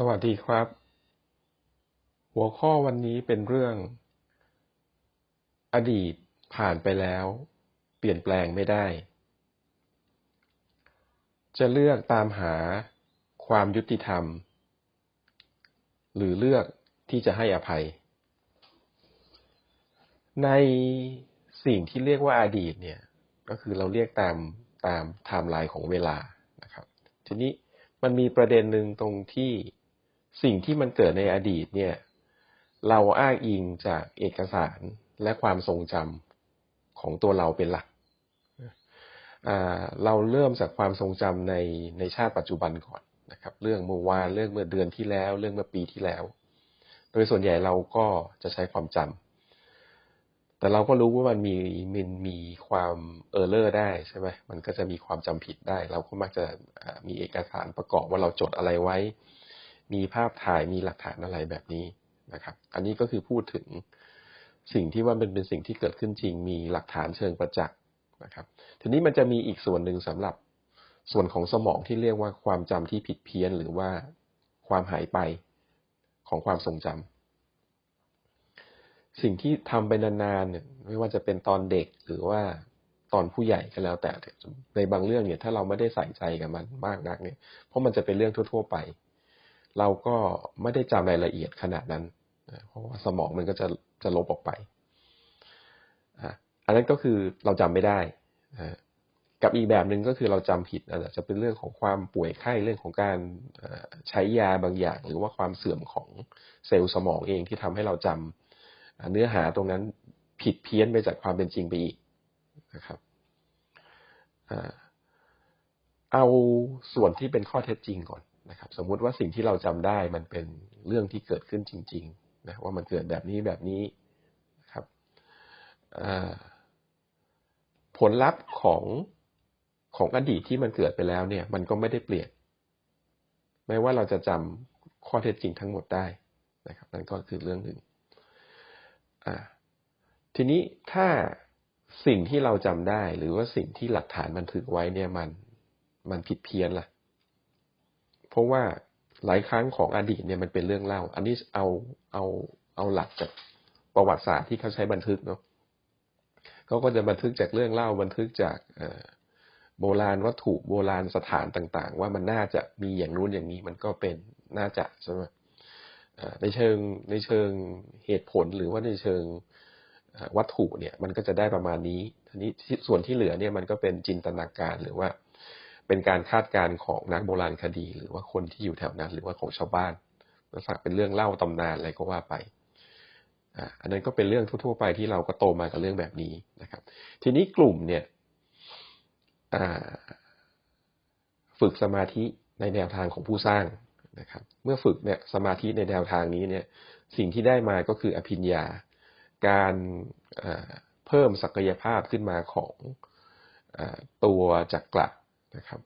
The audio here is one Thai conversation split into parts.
สวัสดีครับ หัวข้อวันนี้เป็นเรื่อง อดีตผ่านไปแล้ว เปลี่ยนแปลงไม่ได้ จะเลือกตามหาความยุติธรรม หรือเลือกที่จะให้อภัย ในสิ่งที่เรียกว่าอาดีตเนี่ย ก็คือเราเรียกตามตามไทม์ไลน์ของเวลานะครับ ทีนี้มันมีประเด็นหนึ่งตรงที่ สิ่งที่มันเกิดในอดีตเนี่ย เราอ้างอิงจากเอกสารและความทรงจำของตัวเราเป็นหลักเราเริ่มจากความทรงจำในในชาติปัจจุบันก่อนนะครับ เรื่องเมื่อวานเรื่องเมื่อเดือนที่แล้ว เรื่องเมื่อปีที่แล้ว โดยส่วนใหญ่เราก็จะใช้ความจำแต่เราก็รู้ว่ามันมีมันมีความเออร์เลอร์ได้ใช่ไหมมันก็จะมีความจำผิดได้ เราก็มักจะมีเอกสารประกอบว่าเราจดอะไรไว้ มีภาพถ่ายมีหลักฐานอะไรแบบนี้นะครับ อันนี้ก็คือพูดถึงสิ่งที่ว่าเป็นเป็นสิ่งที่เกิดขึ้นจริง มีหลักฐานเชิงประจักษ์นะครับ ทีนี้มันจะมีอีกส่วนหนึ่งสำหรับส่วนของสมองที่เรียกว่าความจำที่ผิดเพี้ยน หรือว่าความหายไปของความทรงจำสิ่งที่ทำไปนานๆเนี่ยไม่ว่าจะเป็นตอนเด็กหรือว่าตอนผู้ใหญ่ก็แล้วแต่ในบางเรื่องเนี่ย ถ้าเราไม่ได้ใส่ใจกับมันมากนักเนี่ยเพราะมันจะเป็นเรื่องทั่ว ๆ ไป เราก็ไม่ได้จำรายละเอียดขนาดนั้น เพราะว่าสมองมันก็จะจะลบออกไป อันนั้นก็คือเราจำไม่ได้ กับอีกแบบหนึ่งก็คือเราจำผิดอาจจะเป็นเรื่องของความป่วยไข้เรื่องของการใช้ยาบางอย่าง หรือว่าความเสื่อมของเซลล์สมองเองที่ทำให้เราจำเนื้อหาตรงนั้นผิดเพี้ยนไปจากความเป็นจริงไปอีกนะครับเอาส่วนที่เป็นข้อเท็จจริงก่อน นะครับ สมมุติว่าสิ่งที่เราจำได้มันเป็นเรื่องที่เกิดขึ้นจริงๆนะว่ามันเกิดแบบนี้แบบนี้นะครับผลลัพธ์ของของอดีตที่มันเกิดไปแล้วเนี่ย มันก็ไม่ได้เปลี่ยนไม่ว่าเราจะจำข้อเท็จจริงทั้งหมดได้นะครับนั่นก็คือเรื่องหนึ่งทีนี้ถ้าสิ่งที่เราจำได้ หรือว่าสิ่งที่หลักฐานบันทึกไว้เนี่ยมันมันผิดเพี้ยนล่ะ ราะว่าหลายครั้งของอดีตเนี่ยมันเป็นเรื่องเล่า อันนี้เอาเอาเอาหลักจากประวัติศาสตร์ที่เขาใช้บันทึกเนาะเขาก็จะบันทึกจากเรื่องเล่าบันทึกจากโบราณวัตถุโบราณสถานต่าง ๆ ว่ามันน่าจะมีอย่างนู้นอย่างนี้มันก็เป็นน่าจะใช่ไหมในเชิงในเชิงเหตุผลหรือว่าในเชิงวัตถุเนี่ย มันก็จะได้ประมาณนี้ทีนี้ส่วนที่เหลือเนี่ยมันก็เป็นจินตนาการหรือว่า เป็นการคาดการณ์ของนักโบราณคดี หรือว่าคนที่อยู่แถวนั้น หรือว่าของชาวบ้านลักษณะเป็นเรื่องเล่าตำนานอะไรก็ว่าไปอันนั้นก็เป็นเรื่องทั่วๆไปที่เราก็โตมากับเรื่องแบบนี้นะครับ ทีนี้กลุ่มเนี่ยฝึกสมาธิในแนวทางของผู้สร้างนะครับ เมื่อฝึกเนี่ยสมาธิในแนวทางนี้เนี่ย สิ่งที่ได้มาก็คืออภิญญา การเพิ่มศักยภาพขึ้นมาของตัวจักระ นะครับ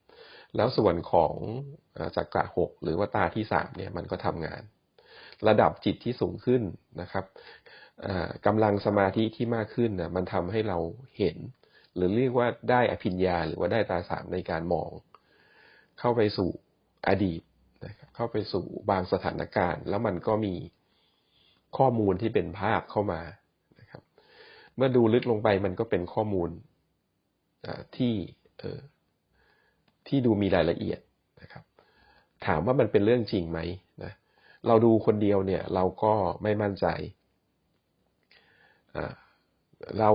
แล้วส่วนของจักระหกหรือว่าตาที่สามเนี่ยมันก็ทำงาน ระดับจิตที่สูงขึ้นนะครับกำลังสมาธิที่มากขึ้นนะมันทำให้เราเห็น หรือเรียกว่าได้อภิญญา หรือว่าได้ตาสามในการมอง เข้าไปสู่อดีตนะครับเข้าไปสู่บางสถานการณ์ แล้วมันก็มีข้อมูลที่เป็นภาพเข้ามานะครับ เมื่อดูลึกลงไปมันก็เป็นข้อมูลที่ ที่ดูมีรายละเอียดนะครับ ถามว่ามันเป็นเรื่องจริงไหมนะเราดูคนเดียวเนี่ยเราก็ไม่มั่นใจ เรา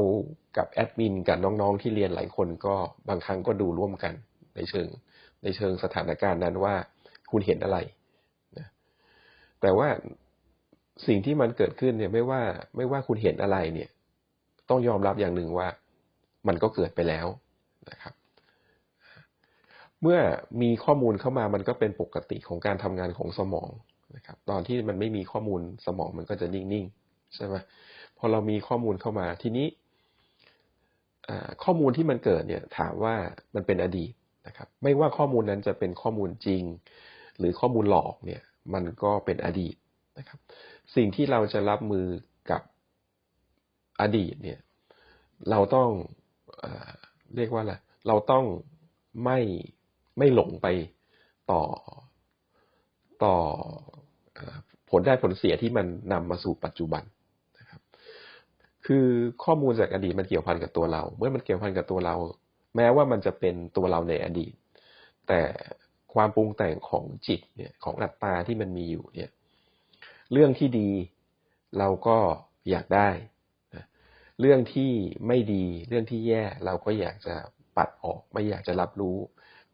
กับแอดมินกับน้องๆที่เรียนหลายคนก็บางครั้งก็ดูร่วมกันในเชิงในเชิงสถานการณ์นั้นว่าคุณเห็นอะไรนะแต่ว่าสิ่งที่มันเกิดขึ้นเนี่ยไม่ว่าไม่ว่าคุณเห็นอะไรเนี่ย ต้องยอมรับอย่างหนึ่งว่ามันก็เกิดไปแล้วนะครับ เมื่อมีข้อมูลเข้ามามันก็เป็นปกติของการทำงานของสมองนะครับ ตอนที่มันไม่มีข้อมูลสมองมันก็จะนิ่งๆใช่ไหมพอเรามีข้อมูลเข้ามาทีนี้ข้อมูลที่มันเกิดเนี่ยถามว่ามันเป็นอดีตนะครับ ไม่ว่าข้อมูลนั้นจะเป็นข้อมูลจริง หรือข้อมูลหลอกเนี่ย มันก็เป็นอดีตนะครับ สิ่งที่เราจะรับมือกับอดีตเนี่ย เราต้องเอเรียกว่าอะไรเราต้องไม่ ไม่หลงไปต่อต่อผลได้ผลเสียที่มันนำมาสู่ปัจจุบันนะครับ คือข้อมูลจากอดีตมันเกี่ยวพันกับตัวเรา เมื่อมันเกี่ยวพันกับตัวเรา แม้ว่ามันจะเป็นตัวเราในอดีต แต่ความปรุงแต่งของจิตเนี่ยของอัตตาที่มันมีอยู่เนี่ย เรื่องที่ดีเราก็อยากได้เรื่องที่ไม่ดีเรื่องที่แย่เราก็อยากจะปัดออกไม่อยากจะรับรู้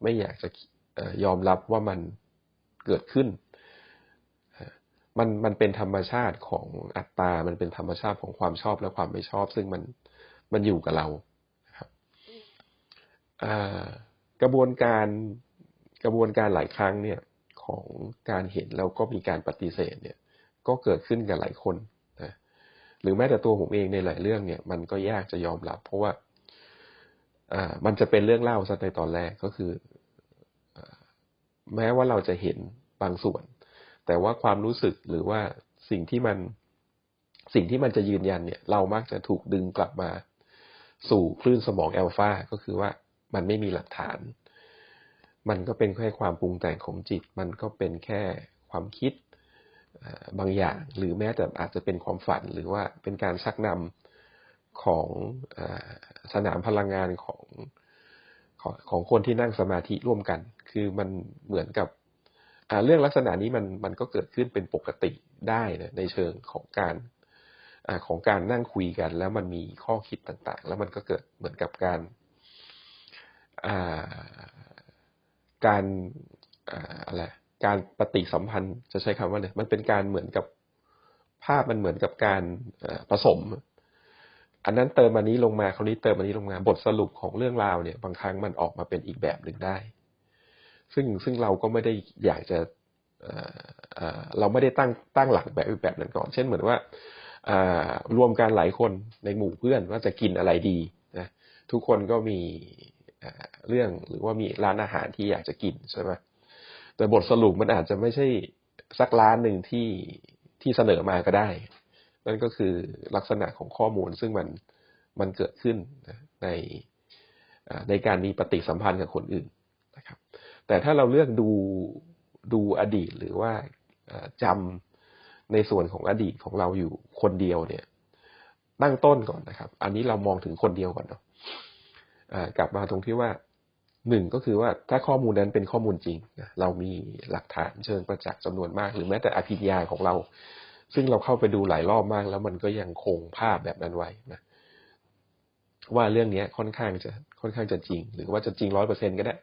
ไม่อยากจะยอมรับว่ามันเกิดขึ้น มันมันเป็นธรรมชาติของอัตตา มันเป็นธรรมชาติของความชอบและความไม่ชอบ ซึ่งมันมันอยู่กับเราครับกระบวนการกระบวนการหลายครั้งเนี่ยของการเห็นแล้วก็มีการปฏิเสธเนี่ย ก็เกิดขึ้นกับหลายคนนะหรือแม้แต่ตัวผมเองในหลายเรื่องเนี่ย มันก็ยากจะยอมรับ เพราะว่า อ่า มันจะเป็นเรื่องเล่าซะในตอนแรกก็คือ แม้ว่าเราจะเห็นบางส่วน แต่ว่าความรู้สึกหรือว่าสิ่งที่มันสิ่งที่มันจะยืนยันเนี่ย เรามักจะถูกดึงกลับมา สู่คลื่นสมองแอลฟาก็คือว่ามันไม่มีหลักฐาน มันก็เป็นแค่ความปรุงแต่งของจิต มันก็เป็นแค่ความคิดบางอย่าง หรือแม้แต่อาจจะเป็นความฝันหรือว่าเป็นการชักนำของอสนามพลังงานของ ของของคนที่นั่งสมาธิร่วมกัน คือมันเหมือนกับเรื่องลักษณะนี้มันมันก็เกิดขึ้นเป็นปกติได้นะในเชิงของการอของการนั่งคุยกัน แล้วมันมีข้อคิดต่างๆ แล้วมันก็เกิดเหมือนกับการการอะไรการปฏิสัมพันธ์จะใช้คำว่าเนี่ยมันเป็นการเหมือนกับภาพมันเหมือนกับการผสม อันนั้นเติมอันนี้ลงมาคราวนี้เติมอันนี้ลงมาบทสรุปของเรื่องราวเนี่ย บางครั้งมันออกมาเป็นอีกแบบหนึ่งได้ ซึ่งซึ่งเราก็ไม่ได้อยากจะเราไม่ได้ตั้งตั้งหลักแบบแบบนั้นก่อน เช่นเหมือนว่ารวมกันหลายคนในหมู่เพื่อนว่าจะกินอะไรดีนะทุกคนก็มีเรื่องหรือว่ามีร้านอาหารที่อยากจะกินใช่ไหมแต่บทสรุปมันอาจจะไม่ใช่สักร้านหนึ่งที่ที่เสนอมาก็ได้ นั่นก็คือลักษณะของข้อมูลซึ่งมันมันเกิดขึ้นในในการมีปฏิสัมพันธ์กับคนอื่นนะครับ แต่ถ้าเราเลือกดูดูอดีตหรือว่าจำในส่วนของอดีตของเราอยู่คนเดียวเนี่ยตั้งต้นก่อนนะครับ อันนี้เรามองถึงคนเดียวก่อนเนาะกลับมาตรงที่ว่าหนึ่งก็คือว่าถ้าข้อมูลนั้นเป็นข้อมูลจริงนะเรามีหลักฐานเชิงประจักษ์จำนวนมาก หรือแม้แต่อภิญญาของเรา ซึ่งเราเข้าไปดูหลายรอบมาก แล้วมันก็ยังคงภาพแบบนั้นไว้นะว่าเรื่องนี้ค่อนข้างจะค่อนข้างจะจริง หรือว่าจะจริงร้อยเปอร์เซ็นก็ได้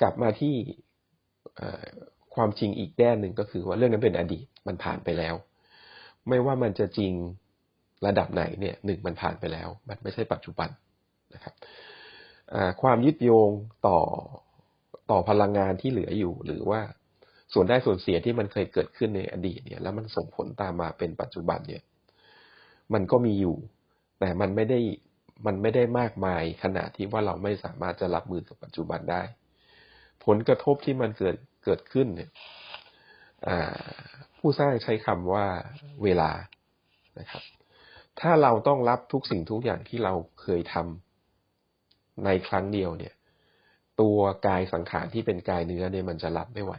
กลับมาที่ความจริงอีกแด้หนึ่งก็คือว่าเรื่องนั้นเป็นอดีตมันผ่านไปแล้ว ไม่ว่ามันจะจริงระดับไหนเนี่ยหนึ่งมันผ่านไปแล้ว มันไม่ใช่ปัจจุบันนะครับความยึดโยงต่อต่อพลังงานที่เหลืออยู่ หรือว่า ส่วนได้ส่วนเสียที่มันเคยเกิดขึ้นในอดีตเนี่ย แล้วมันส่งผลตามมาเป็นปัจจุบันเนี่ย มันก็มีอยู่ แต่มันไม่ได้มันไม่ได้มากมายขนาดที่ว่าเราไม่สามารถจะรับมือกับปัจจุบันได้ ผลกระทบที่มันเกิดเกิดขึ้นเนี่ยผู้สร้างใช้คำว่าเวลานะครับ ถ้าเราต้องรับทุกสิ่งทุกอย่างที่เราเคยทำในครั้งเดียวเนี่ย ตัวกายสังขารที่เป็นกายเนื้อเนี่ยมันจะรับไม่ไหว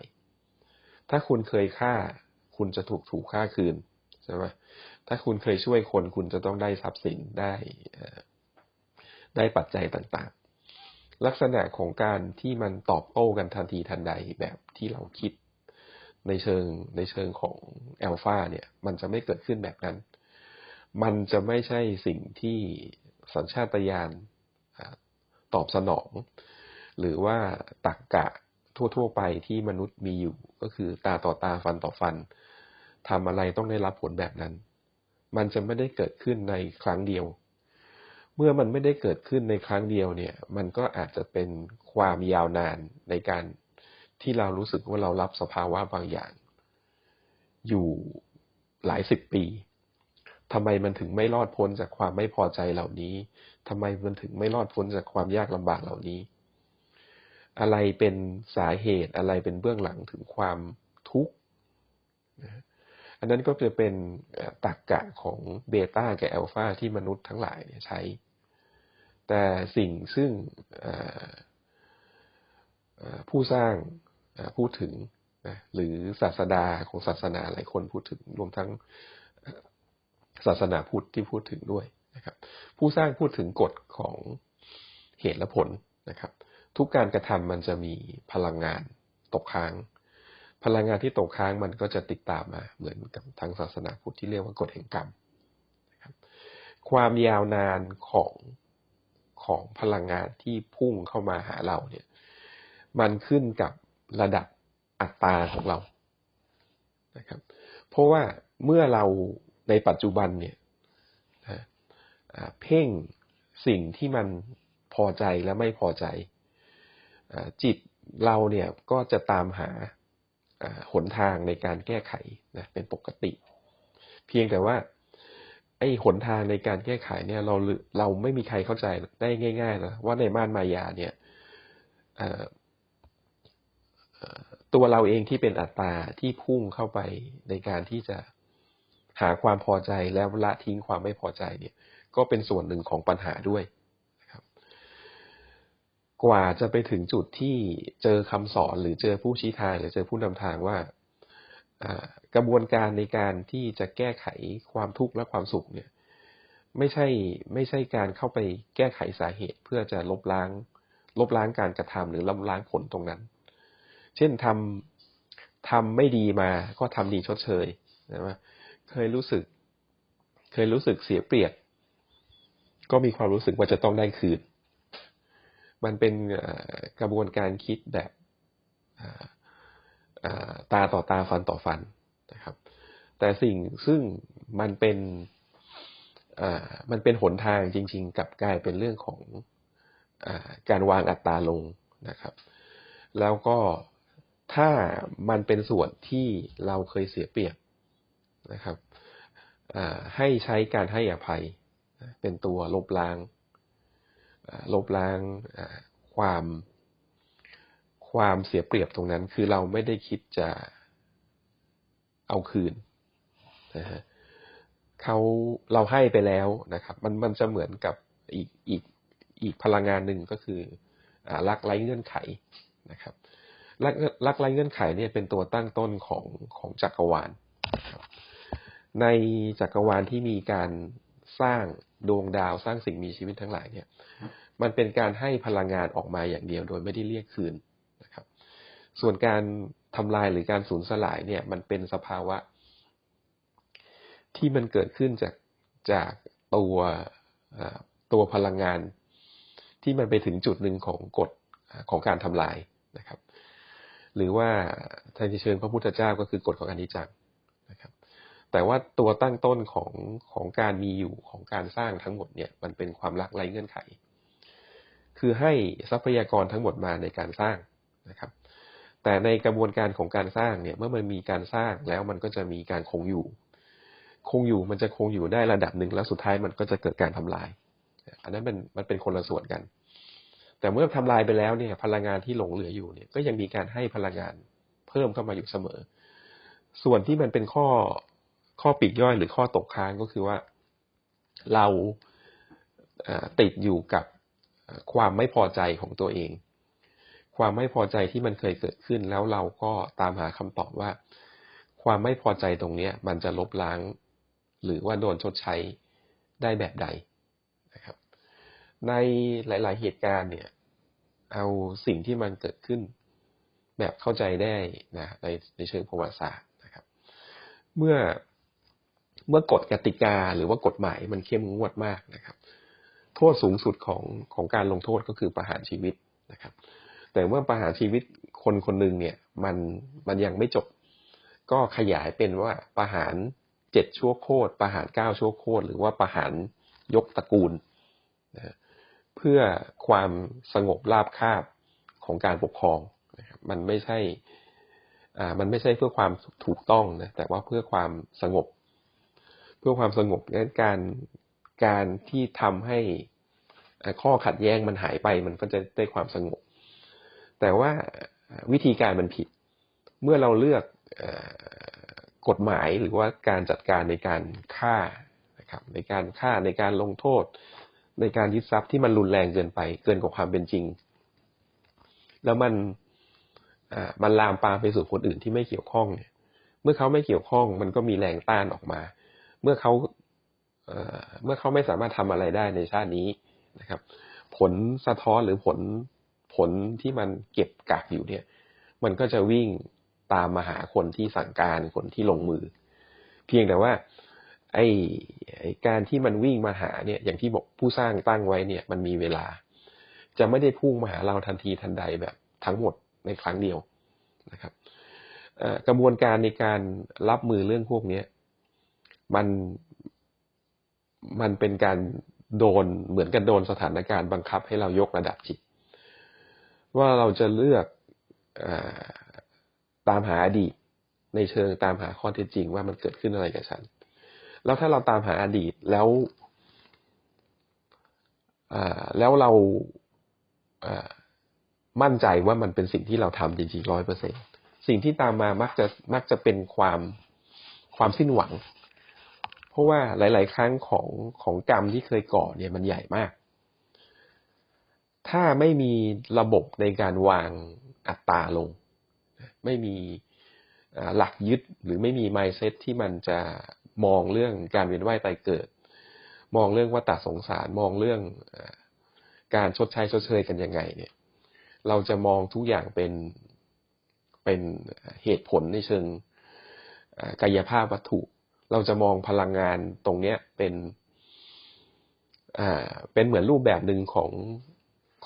ถ้าคุณเคยฆ่า คุณจะถูกถูกฆ่าคืนใช่ไหมถ้าคุณเคยช่วยคนคุณจะต้องได้ทรัพย์สินได้ได้ปัจจัยต่างๆ ลักษณะของการที่มันตอบโต้กันทันทีทันใดแบบที่เราคิดในเชิงในเชิงของแอลฟาเนี่ย มันจะไม่เกิดขึ้นแบบนั้น มันจะไม่ใช่สิ่งที่สัญชาตญาณตอบสนอง หรือว่าตักกะ ทั่ว ๆ ไปที่มนุษย์มีอยู่ ก็คือตาต่อตาฟันต่อฟันทำอะไรต้องได้รับผลแบบนั้น มันจะไม่ได้เกิดขึ้นในครั้งเดียว เมื่อมันไม่ได้เกิดขึ้นในครั้งเดียวเนี่ย มันก็อาจจะเป็นความยาวนานในการที่เรารู้สึกว่าเรารับสภาวะบางอย่าง อยู่หลายสิบปีทำไมมันถึงไม่รอดพ้นจากความไม่พอใจเหล่านี้ทำไมมันถึงไม่รอดพ้นจากความยากลำบากเหล่านี้ อะไรเป็นสาเหตุอะไรเป็นเบื้องหลังถึงความทุกข์อันนั้นก็จะเป็นตรกกะของเบต้ากับแอลฟาที่มนุษย์ทั้งหลายใช้ แต่สิ่งซึ่งผู้สร้างพูดถึงนะหรือศาสดาของศาสนาหลายคนพูดถึงรวมทั้งศาสนาพุทธที่พูดถึงด้วยนะครับ ผู้สร้างพูดถึงกฎของเหตุและผลนะครับ ทุกการกระทำมันจะมีพลังงานตกค้าง พลังงานที่ตกค้างมันก็จะติดตามมา เหมือนกับทางศาสนาพุทธที่เรียกว่ากฎแห่งกรรมความยาวนานของของพลังงานที่พุ่งเข้ามาหาเราเนี่ย มันขึ้นกับระดับอัตราของเรานะครับ เพราะว่าเมื่อเราในปัจจุบันเนี่ยเพ่งสิ่งที่มันพอใจและไม่พอใจ จิตเราเนี่ยก็จะตามหาหนทางในการแก้ไขนะเป็นปกติ เพียงแต่ว่า ไอ้หนทางในการแก้ไขเนี่ยเราเราไม่มีใครเข้าใจได้ง่ายๆนะว่าในม่านมายาเนี่ยตัวเราเองที่เป็นอัตตาที่พุ่งเข้าไปในการที่จะหาความพอใจแล้วละทิ้งความไม่พอใจเนี่ย ก็เป็นส่วนหนึ่งของปัญหาด้วย กว่าจะไปถึงจุดที่เจอคำสอนหรือเจอผู้ชี้ทางหรือเจอผู้นำทางว่ากระบวนการในการที่จะแก้ไขความทุกข์และความสุขเนี่ย ไม่ใช่ไม่ใช่การเข้าไปแก้ไขสาเหตุ เพื่อจะลบล้าง ลบล้างการกระทำหรือลบล้างผลตรงนั้น เช่นทำทำไม่ดีมาก็ทำดีชดเชยนะว่าเคยรู้สึก เคยรู้สึกเสียเปรียบ ก็มีความรู้สึกว่าจะต้องได้คืน มันเป็นกระบวนการคิดแบบตาต่อตาฟันต่อฟันนะครับ แต่สิ่งซึ่งมันเป็นมันเป็นหนทางจริง ๆ กับกลายเป็นเรื่องของอการวางอัตราลงนะครับ แล้วก็ถ้ามันเป็นส่วนที่เราเคยเสียเปรียบนะครับให้ใช้การให้อภัยเป็นตัวลบล้าง ลบล้างความความเสียเปรียบตรงนั้น คือเราไม่ได้คิดจะเอาคืนนะฮะเขาเราให้ไปแล้วนะครับ มันมันจะเหมือนกับอีกอีกอีกพลังงานหนึ่งก็คือรักไร้เงื่อนไขนะครับรักรักไร้เงื่อนไขเนี่ยเป็นตัวตั้งต้นของของจักรวาลในจักรวาลที่มีการสร้าง ดวงดาวสร้างสิ่งมีชีวิตทั้งหลายเนี่ย มันเป็นการให้พลังงานออกมาอย่างเดียวโดยไม่ได้เรียกคืนนะครับ ส่วนการทำลายหรือการสูญสลายเนี่ย มันเป็นสภาวะ ที่มันเกิดขึ้นจากจากตัวตัวพลังงาน ที่มันไปถึงจุดหนึ่งของกฎของการทำลายนะครับ หรือว่าทางที่เชิญพระพุทธเจ้าก็คือกฎของอนิจจังนะครับ แต่ว่าตัวตั้งต้นของของการมีอยู่ของการสร้างทั้งหมดเนี่ยมันเป็นความรักไร้เงื่อนไข คือให้ทรัพยากรทั้งหมดมาในการสร้างนะครับ แต่ในกระบวนการของการสร้างเนี่ยเมื่อมันมีการสร้างแล้วมันก็จะมีการคงอยู่ คงอยู่มันจะคงอยู่ได้ระดับหนึ่งแล้วสุดท้ายมันก็จะเกิดการทำลาย อันนั้นมันมันเป็นคนละส่วนกัน แต่เมื่อทำลายไปแล้วเนี่ยพลังงานที่หลงเหลืออยู่เนี่ยก็ยังมีการให้พลังงานเพิ่มเข้ามาอยู่เสมอ ส่วนที่มันเป็นข้อ ข้อปีกย่อยหรือข้อตกค้างก็คือว่า เราติดอยู่กับความไม่พอใจของตัวเอง ความไม่พอใจที่มันเคยเกิดขึ้น แล้วเราก็ตามหาคำตอบว่า ความไม่พอใจตรงเนี้ยมันจะลบล้าง หรือว่าโดนชดใช้ได้แบบใดนะครับ ในหลาย ๆ เหตุการณ์เนี่ย เอาสิ่งที่มันเกิดขึ้น แบบเข้าใจได้นะในในเชิงประวัติศาสตร์นะครับ เมื่อ เมื่อกฎกติกาหรือว่ากฎหมายมันเข้มงวดมากนะครับ โทษสูงสุดของของการลงโทษก็คือประหารชีวิตนะครับ แต่เมื่อประหารชีวิตคนคนหนึ่งเนี่ยมันมันยังไม่จบ ก็ขยายเป็นว่าประหารเจ็ดชั่วโคตรประหารเก้าชั่วโคตรหรือว่าประหารยกตระกูลนะเพื่อความสงบราบคาบของการปกครองนะครับมันไม่ใช่อ่ามันไม่ใช่เพื่อความถูกต้องนะแต่ว่าเพื่อความสงบ เพื่อความสงบนั้นการการที่ทำให้ข้อขัดแย้งมันหายไปมันก็จะได้ความสงบ แต่ว่าวิธีการมันผิด เมื่อเราเลือกกฎหมายหรือว่าการจัดการในการฆ่านะครับในการฆ่าในการลงโทษ ในการยึดทรัพย์ที่มันรุนแรงเกินไป เกินกว่าความเป็นจริง แล้วมันมันลามปามไปสู่คนอื่นที่ไม่เกี่ยวข้องเนี่ยเมื่อเขาไม่เกี่ยวข้อง มันก็มีแรงต้านออกมา มื่อเขาเมื่อเขาไม่สามารถทำอะไรได้ในชาตินี้นะครับ ผลสะท้อนหรือผลผลที่มันเก็บกักอยู่เนี่ย มันก็จะวิ่งตามมาหาคนที่สั่งการคนที่ลงมือ เพียงแต่ว่าไอ้ไอ้การที่มันวิ่งมาหาเนี่ย อย่างที่บอกผู้สร้างตั้งไว้เนี่ย มันมีเวลา จะไม่ได้พุ่งมาหาเราทันทีทันใดแบบทั้งหมดในครั้งเดียวนะครับกระบวนการในการรับมือเรื่องพวกนี้ มันมันเป็นการโดนเหมือนกับโดนสถานการณ์บังคับให้เรายกระดับจิต ว่าเราจะเลือกอตามหาอดีตในเชิงตามหาข้อเท็จจริงว่ามันเกิดขึ้นอะไรกับฉัน แล้วถ้าเราตามหาอดีตแล้วแล้วเรามั่นใจว่ามันเป็นสิ่งที่เราทำจริงๆร้อยเปอร์เซ็นสิ่งที่ตามมามักจะมักจะเป็นความความสิ้นหวัง ราะว่าหลาย ๆ ครั้งของของกรรมที่เคยก่อเนี่ยมันใหญ่มาก ถ้าไม่มีระบบในการวางอัตตาลง ไม่มีหลักยึดหรือไม่มี mindset ที่มันจะมองเรื่องการเวียนว่ายตายเกิด มองเรื่องว่าตาสงสารมองเรื่องการชดใช้ชดเชยกันยังไงเนี่ย เราจะมองทุกอย่างเป็นเป็นเหตุผลในเชิงกายภาพวัตถุ เราจะมองพลังงานตรงเนี้ยเป็นอ่าเป็นเหมือนรูปแบบหนึ่งของ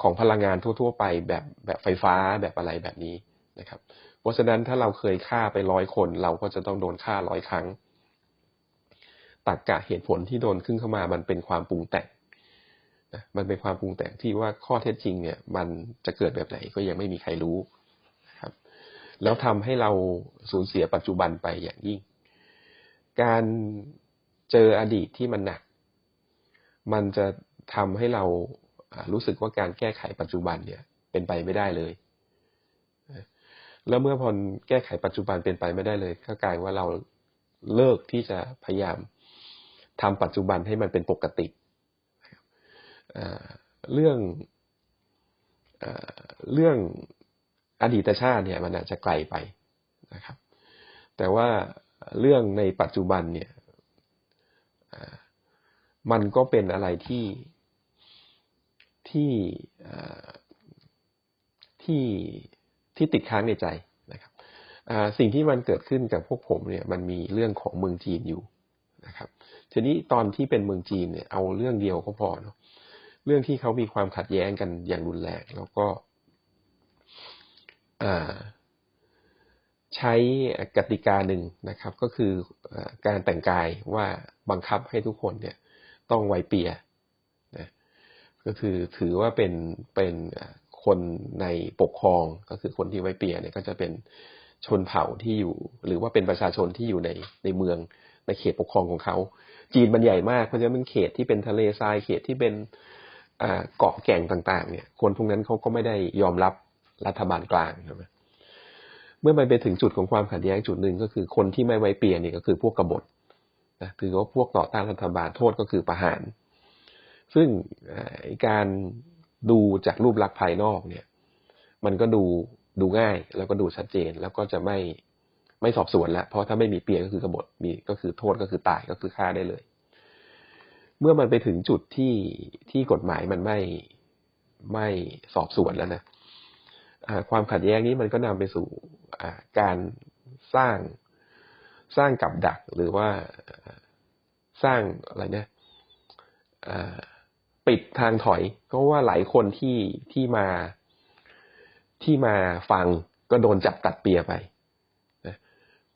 ของพลังงานทั่ว ๆ ไปแบบแบบไฟฟ้าแบบอะไรแบบนี้นะครับ เพราะฉะนั้นถ้าเราเคยฆ่าไปร้อยคน เราก็จะต้องโดนฆ่าร้อยครั้งตักกะเหตุผลที่โดนขึ้นเข้ามามันเป็นความปรุงแต่งนะมันเป็นความปรุงแต่งที่ว่าข้อเท็จจริงเนี่ย มันจะเกิดแบบไหนก็ยังไม่มีใครรู้นะครับ แล้วทำให้เราสูญเสียปัจจุบันไปอย่างยิ่ง การเจออดีตที่มันหนัก มันจะทำให้เรารู้สึกว่าการแก้ไขปัจจุบันเนี่ย เป็นไปไม่ได้เลย แล้วเมื่อพอแก้ไขปัจจุบันเป็นไปไม่ได้เลย ก็กลายว่าเราเลิกที่จะพยายามทำปัจจุบันให้มันเป็นปกติเรื่องเรื่องอดีตชาติเนี่ยมันอาจจะไกลไปนะครับ แต่ว่า เรื่องในปัจจุบันเนี่ยมันก็เป็นอะไรที่ที่ที่ที่ติดค้างในใจนะครับสิ่งที่มันเกิดขึ้นกับพวกผมเนี่ยมันมีเรื่องของเมืองจีนอยู่นะครับ ทีนี้ตอนที่เป็นเมืองจีนเนี่ยเอาเรื่องเดียวก็พอเนาะเรื่องที่เขามีความขัดแย้งกันอย่างรุนแรงแล้วก็ ใช้กติกาหนึ่งนะครับ ก็คือการแต่งกายว่าบังคับให้ทุกคนเนี่ยต้องไวเปียนะก็คือถือว่าเป็นเป็นคนในปกครองก็คือคนที่ไวเปียเนี่ยก็จะเป็นชนเผ่าที่อยู่ หรือว่าเป็นประชาชนที่อยู่ในในเมืองในเขตปกครองของเขา จีนมันใหญ่มากเพราะฉะนั้นเป็นเขตที่เป็นทะเลทรายเขตที่เป็นเกาะแก่งต่าง ๆ เนี่ย คนพวกนั้นเขาก็ไม่ได้ยอมรับรัฐบาลกลางใช่ไหม เมื่อมันไปถึงจุดของความขัดแย้งจุดหนึ่งก็คือคนที่ไม่ไว้เปลี่ยนนี่ก็คือพวกกบฏนะคือว่าพวกต่อต้านรัฐบาลโทษก็คือประหาร ซึ่งการดูจากรูปลักษณ์ภายนอกเนี่ย มันก็ดูดูง่ายแล้วก็ดูชัดเจนแล้วก็จะไม่ไม่สอบสวนแล้วเพราะถ้าไม่มีเปียก็คือกบฏมีก็คือโทษก็คือตายก็คือฆ่าได้เลย เมื่อมันไปถึงจุดที่ที่กฎหมายมันไม่ไม่สอบสวนแล้วนะ ความขัดแย้งนี้มันก็นำไปสู่การสร้างสร้างกับดักหรือว่าสร้างอะไรเนี่ยปิดทางถอยเพราะว่าหลายคนที่ที่มาที่มาฟังก็โดนจับตัดเปียไปนะ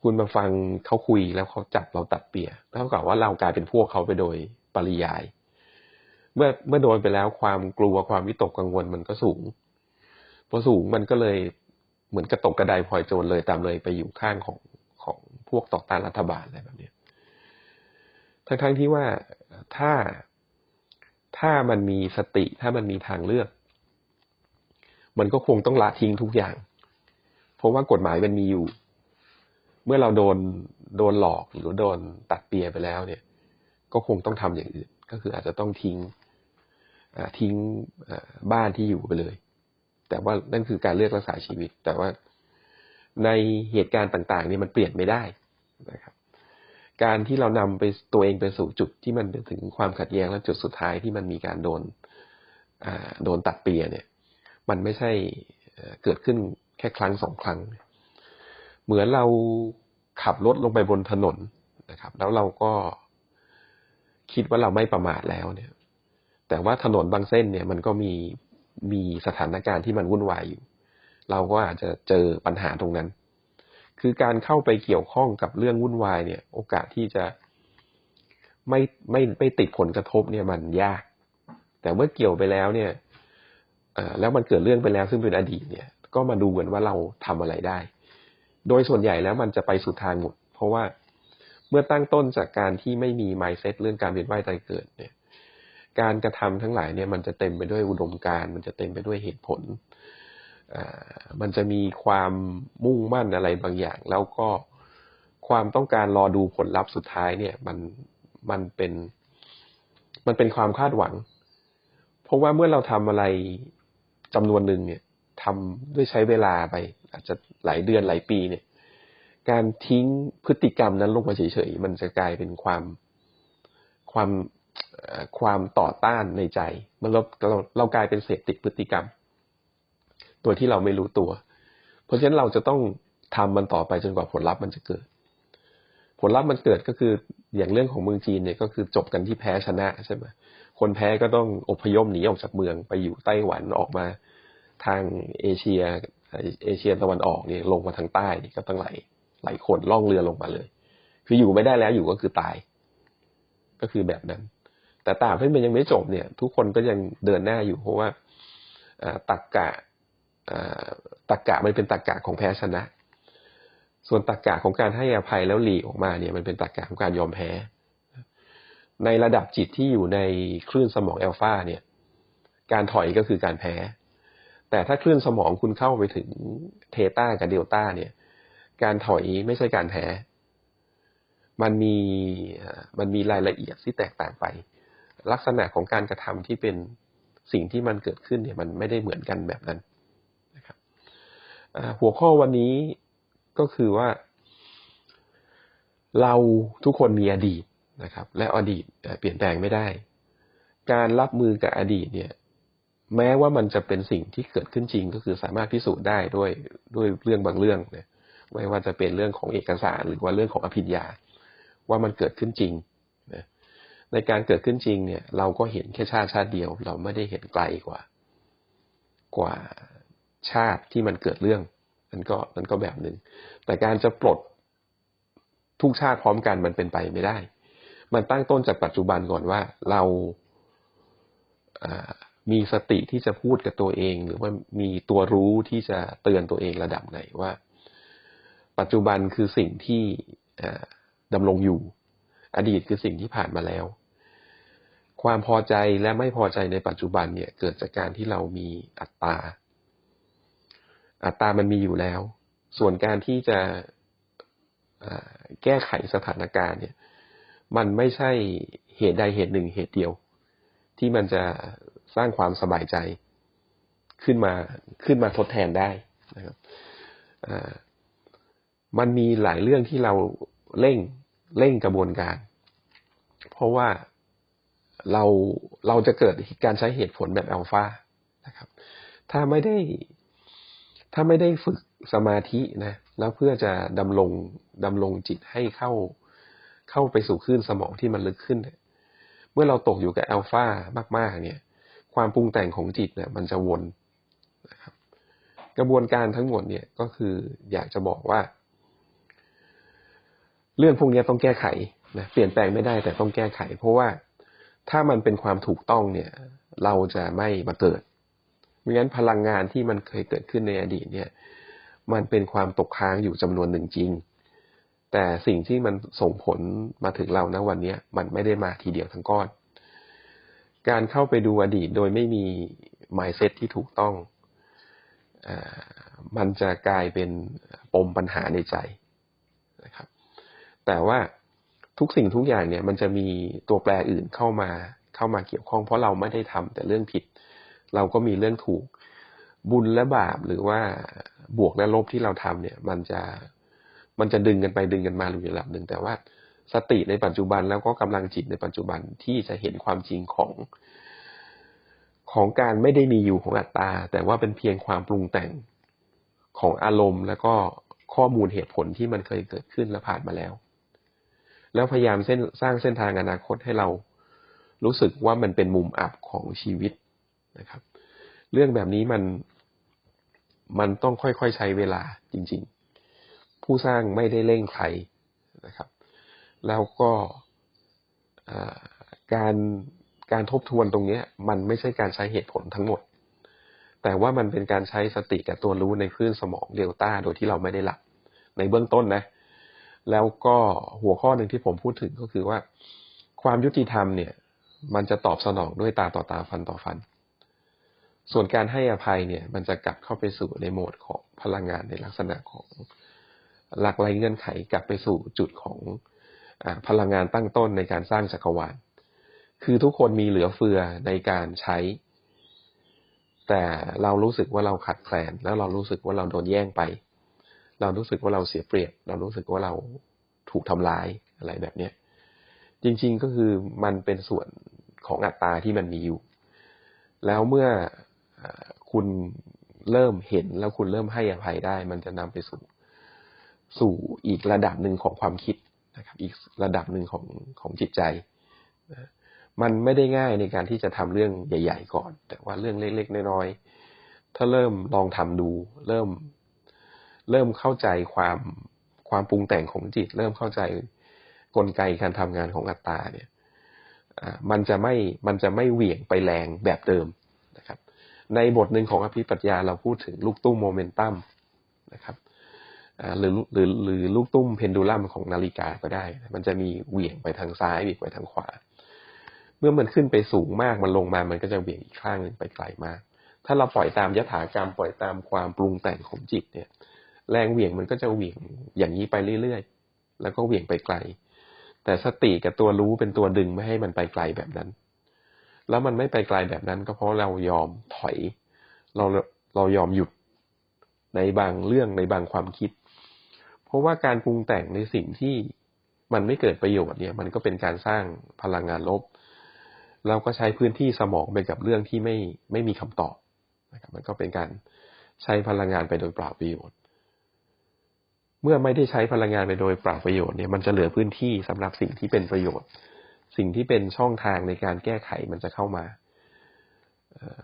คุณมาฟังเขาคุยแล้วเขาจับเราตัดเปียเท่ากับว่าเรากลายเป็นพวกเขาไปโดยปริยาย เมื่อเมื่อโดนไปแล้วความกลัวความวิตกกังวลมันก็สูง พอสูงมันก็เลยเหมือนกระตกกระไดพลอยโจรเลยตามเลยไปอยู่ข้างของของพวกต่อต้านรัฐบาลอะไรแบบนี้ทั้งทั้งที่ว่าถ้าถ้ามันมีสติถ้ามันมีทางเลือก มันก็คงต้องละทิ้งทุกอย่าง เพราะว่ากฎหมายมันมีอยู่ เมื่อเราโดนโดนหลอกหรือโดนตัดเปียไปแล้วเนี่ย ก็คงต้องทำอย่างอื่น ก็คืออาจจะต้องทิ้งทิ้งบ้านที่อยู่ไปเลย แต่ว่านั่นคือการเลือกรักษาชีวิต แต่ว่าในเหตุการณ์ต่างๆนี่มันเปลี่ยนไม่ได้นะครับ การที่เรานำไปตัวเองไปสู่จุดที่มันถึงความขัดแย้งและจุดสุดท้ายที่มันมีการโดนโดนตัดเปียเนี่ย มันไม่ใช่เกิดขึ้นแค่ครั้งสองครั้ง เหมือนเราขับรถลงไปบนถนนนะครับ แล้วเราก็คิดว่าเราไม่ประมาทแล้วเนี่ย แต่ว่าถนนบางเส้นเนี่ย มันก็มี มีสถานการณ์ที่มันวุ่นวายอยู่ เราก็อาจจะเจอปัญหาตรงนั้น คือการเข้าไปเกี่ยวข้องกับเรื่องวุ่นวายเนี่ย โอกาสที่จะไม่ไม่ไม่ติดผลกระทบเนี่ยมันยาก แต่เมื่อเกี่ยวไปแล้วเนี่ยแล้วมันเกิดเรื่องไปแล้วซึ่งเป็นอดีตเนี่ย ก็มาดูกันว่าเราทำอะไรได้ โดยส่วนใหญ่แล้วมันจะไปสุดทางหมด เพราะว่าเมื่อตั้งต้นจากการที่ไม่มี mindset เรื่องการเวียนว่ายตายเกิดเนี่ย การกระทำทั้งหลายเนี่ยมันจะเต็มไปด้วยอุดมการ มันจะเต็มไปด้วยเหตุผลมันจะมีความมุ่งมั่นอะไรบางอย่าง แล้วก็ความต้องการรอดูผลลัพธ์สุดท้ายเนี่ย มันมันเป็น มันเป็นความคาดหวัง เพราะว่าเมื่อเราทำอะไรจำนวนหนึ่งเนี่ยทำด้วยใช้เวลาไป อาจจะหลายเดือนหลายปีเนี่ย การทิ้งพฤติกรรมนั้นลงมาเฉยๆมันจะกลายเป็นความความ ความต่อต้านในใจ มันเราเราเรากลายเป็นเสพติดพฤติกรรม ตัวที่เราไม่รู้ตัว เพราะฉะนั้นเราจะต้องทำมันต่อไปจนกว่าผลลัพธ์มันจะเกิด ผลลัพธ์มันเกิดก็คืออย่างเรื่องของเมืองจีนเนี่ยก็คือจบกันที่แพ้ชนะใช่ไหมคนแพ้ก็ต้องอพยพหนีออกจากเมืองไปอยู่ไต้หวันออกมาทางเอเชียเอเชียตะวันออกเนี่ยลงมาทางใต้นี่ก็ตั้งหลายหลายคนล่องเรือลงมาเลย คืออยู่ไม่ได้แล้วอยู่ก็คือตาย ก็คือแบบนั้น แต่ตามที่มันยังไม่จบเนี่ย ทุกคนก็ยังเดินหน้าอยู่เพราะว่าตักกะตักกะมันเป็นตักกะของแพ้ชนะ ส่วนตักกะของการให้อภัยแล้วหลีออกมาเนี่ยมันเป็นตักกะของการยอมแพ้ ในระดับจิตที่อยู่ในคลื่นสมองแอลฟาเนี่ย การถอยก็คือการแพ้ แต่ถ้าคลื่นสมองคุณเข้าไปถึงเทต้ากับเดลต้าเนี่ย การถอยไม่ใช่การแพ้ มันมีมันมีรายละเอียดที่แตกต่างไป ลักษณะของการกระทำที่เป็นสิ่งที่มันเกิดขึ้นเนี่ยมันไม่ได้เหมือนกันแบบนั้นนะครับหัวข้อวันนี้ก็คือว่า เราทุกคนมีอดีตนะครับ และอดีตเปลี่ยนแปลงไม่ได้ การรับมือกับอดีตเนี่ย แม้ว่ามันจะเป็นสิ่งที่เกิดขึ้นจริงก็คือสามารถพิสูจน์ได้ด้วยด้วยเรื่องบางเรื่องเนี่ยไม่ว่าจะเป็นเรื่องของเอกสารหรือว่าเรื่องของอภิญญาว่ามันเกิดขึ้นจริง ในการเกิดขึ้นจริงเนี่ย เราก็เห็นแค่ชาติชาติเดียว เราไม่ได้เห็นไกลกว่า กว่าชาติที่มันเกิดเรื่องมันก็มันก็แบบหนึ่งแต่การจะปลดทุกชาติพร้อมกันมันเป็นไปไม่ได้ มันตั้งต้นจากปัจจุบันก่อนว่าเรามีสติที่จะพูดกับตัวเอง หรือว่ามีตัวรู้ที่จะเตือนตัวเองระดับไหนว่า ปัจจุบันคือสิ่งที่ดำรงอยู่ อดีตคือสิ่งที่ผ่านมาแล้ว ความพอใจและไม่พอใจในปัจจุบันเนี่ยเกิดจากการที่เรามีอัตตา อัตตามันมีอยู่แล้ว ส่วนการที่จะแก้ไขสถานการณ์เนี่ย มันไม่ใช่เหตุใดเหตุหนึ่งเหตุเดียว ที่มันจะสร้างความสบายใจขึ้นมาขึ้นมาทดแทนได้นะครับมันมีหลายเรื่องที่เราเร่งเร่งกระบวนการ เพราะว่า เราเราจะเกิดการใช้เหตุผลแบบอัลฟานะครับ ถ้าไม่ได้ถ้าไม่ได้ฝึกสมาธินะแล้วเพื่อจะดำรงดำรงจิตให้เข้าเข้าไปสู่คลื่นสมองที่มันลึกขึ้น เมื่อเราตกอยู่กับอัลฟามาก ๆ เนี่ย ความปรุงแต่งของจิตเนี่ย มันจะวนนะครับ กระบวนการทั้งหมดเนี่ยก็คืออยากจะบอกว่า เรื่องพวกนี้ต้องแก้ไขนะเปลี่ยนแปลงไม่ได้แต่ต้องแก้ไข เพราะว่า ถ้ามันเป็นความถูกต้องเนี่ย เราจะไม่มาเกิดไม่งั้นพลังงานที่มันเคยเกิดขึ้นในอดีตเนี่ย มันเป็นความตกค้างอยู่จำนวนหนึ่งจริง แต่สิ่งที่มันส่งผลมาถึงเราณวันนี้มันไม่ได้มาทีเดียวทั้งก้อน การเข้าไปดูอดีตโดยไม่มี mindset ที่ถูกต้องอมันจะกลายเป็นปมปัญหาในใจนะครับ แต่ว่า ทุกสิ่งทุกอย่างเนี่ยมันจะมีตัวแปรอื่นเข้ามาเข้ามาเกี่ยวข้อง เพราะเราไม่ได้ทำแต่เรื่องผิด เราก็มีเรื่องถูก บุญและบาปหรือว่าบวกและลบที่เราทำเนี่ย มันจะมันจะดึงกันไปดึงกันมาอยู่ระดับหนึ่งแต่ว่าสติในปัจจุบันแล้วก็กำลังจิตในปัจจุบันที่จะเห็นความจริงของ ของการไม่ได้มีอยู่ของอัตตา แต่ว่าเป็นเพียงความปรุงแต่งของอารมณ์ แล้วก็ข้อมูลเหตุผลที่มันเคยเกิดขึ้นและผ่านมาแล้ว แล้วพยายามเส้นสร้างเส้นทางอนาคตให้เรารู้สึกว่ามันเป็นมุมอับของชีวิตนะครับ เรื่องแบบนี้มันมันต้องค่อยๆใช้เวลาจริง ๆ ผู้สร้างไม่ได้เร่งใครนะครับ แล้วก็การการทบทวนตรงนี้มันไม่ใช่การใช้เหตุผลทั้งหมด แต่ว่ามันเป็นการใช้สติกับตัวรู้ในคลื่นสมองเดลต้าโดยที่เราไม่ได้หลับ ในเบื้องต้นนะ แล้วก็หัวข้อหนึ่งที่ผมพูดถึงก็คือว่า ความยุติธรรมเนี่ย มันจะตอบสนองด้วยตาต่อตาฟันต่อฟัน ส่วนการให้อภัยเนี่ย มันจะกลับเข้าไปสู่ในโหมดของพลังงานในลักษณะของหลักไรเงื่อนไขกลับไปสู่จุดของอพลังงานตั้งต้นในการสร้างจักรวาลคือทุกคนมีเหลือเฟือในการใช้ แต่เรารู้สึกว่าเราขัดแคลนแล้วเรารู้สึกว่าเราโดนแย่งไป เรารู้สึกว่าเราเสียเปรียบ เรารู้สึกว่าเราถูกทำลายอะไรแบบเนี้ยจริง ๆก็คือมันเป็นส่วนของอัตตาที่มันมีอยู่ แล้วเมื่อคุณเริ่มเห็นแล้วคุณเริ่มให้อภัยได้ มันจะนำไปสู่สู่อีกระดับหนึ่งของความคิดนะครับ อีกระดับหนึ่งของของจิตใจ มันไม่ได้ง่ายในการที่จะทำเรื่องใหญ่ ๆ ก่อน แต่ว่าเรื่องเล็ก ๆ น้อยๆถ้าเริ่มลองทำดู เริ่ม เริ่มเข้าใจความความปรุงแต่งของจิต เริ่มเข้าใจกลไกการทำงานของอัตตาเนี่ยมันจะไม่มันจะไม่เหวี่ยงไปแรงแบบเดิมนะครับ ในบทหนึ่งของอภิปัญญาเราพูดถึงลูกตุ้มโมเมนตัมนะครับหรือหรือหรือลูกตุ้มเพนดูลัมของนาฬิกาก็ได้ มันจะมีเหวี่ยงไปทางซ้ายเหวี่ยงไปทางขวา เมื่อมันขึ้นไปสูงมากมันลงมามันก็จะเหวี่ยงอีกข้างหนึ่งไปไกลมาก ถ้าเราปล่อยตามยถากรรมปล่อยตามความปรุงแต่งของจิตเนี่ย แรงเหวี่ยงมันก็จะเหวี่ยงอย่างนี้ไปเรื่อยๆ แล้วก็เหวี่ยงไปไกล แต่สติกับตัวรู้เป็นตัวดึงไม่ให้มันไปไกลแบบนั้น แล้วมันไม่ไปไกลแบบนั้น ก็เพราะเรายอมถอย เราเรายอมหยุดในบางเรื่องในบางความคิด เพราะว่าการปรุงแต่งในสิ่งที่มันไม่เกิดประโยชน์เนี่ย มันก็เป็นการสร้างพลังงานลบ เราก็ใช้พื้นที่สมองไปกับเรื่องที่ไม่ไม่มีคำตอบนะครับมันก็เป็นการใช้พลังงานไปโดยเปล่าประโยชน์ เมื่อไม่ได้ใช้พลังงานไปโดยปล่าประโยชน์เนี่ยมันจะเหลือพื้นที่สำหรับสิ่งที่เป็นประโยชน์ สิ่งที่เป็นช่องทางในการแก้ไขมันจะเข้ามา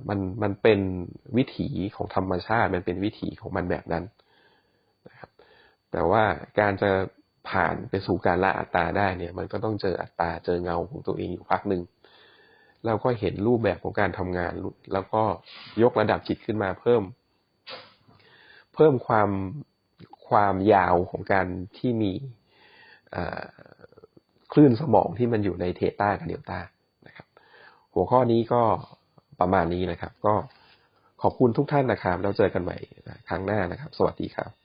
มันมันเป็นวิถีของธรรมชาติ มันเป็นวิถีของมันแบบนั้นนะครับแต่ว่าการจะผ่านไปสู่การละอัตตาได้เนี่ย มันก็ต้องเจออัตตาเจอเงาของตัวเองอยู่พักหนึ่งเราก็เห็นรูปแบบของการทำงาน แล้วก็ยกระดับจิตขึ้นมาเพิ่ม เพิ่มความ ความยาวของการที่มีคลื่นสมองที่มันอยู่ในเทต้ากับเดลต้านะครับ หัวข้อนี้ก็ประมาณนี้นะครับ ก็ขอบคุณทุกท่านนะครับ แล้วเจอกันใหม่ครั้งหน้านะครับ สวัสดีครับ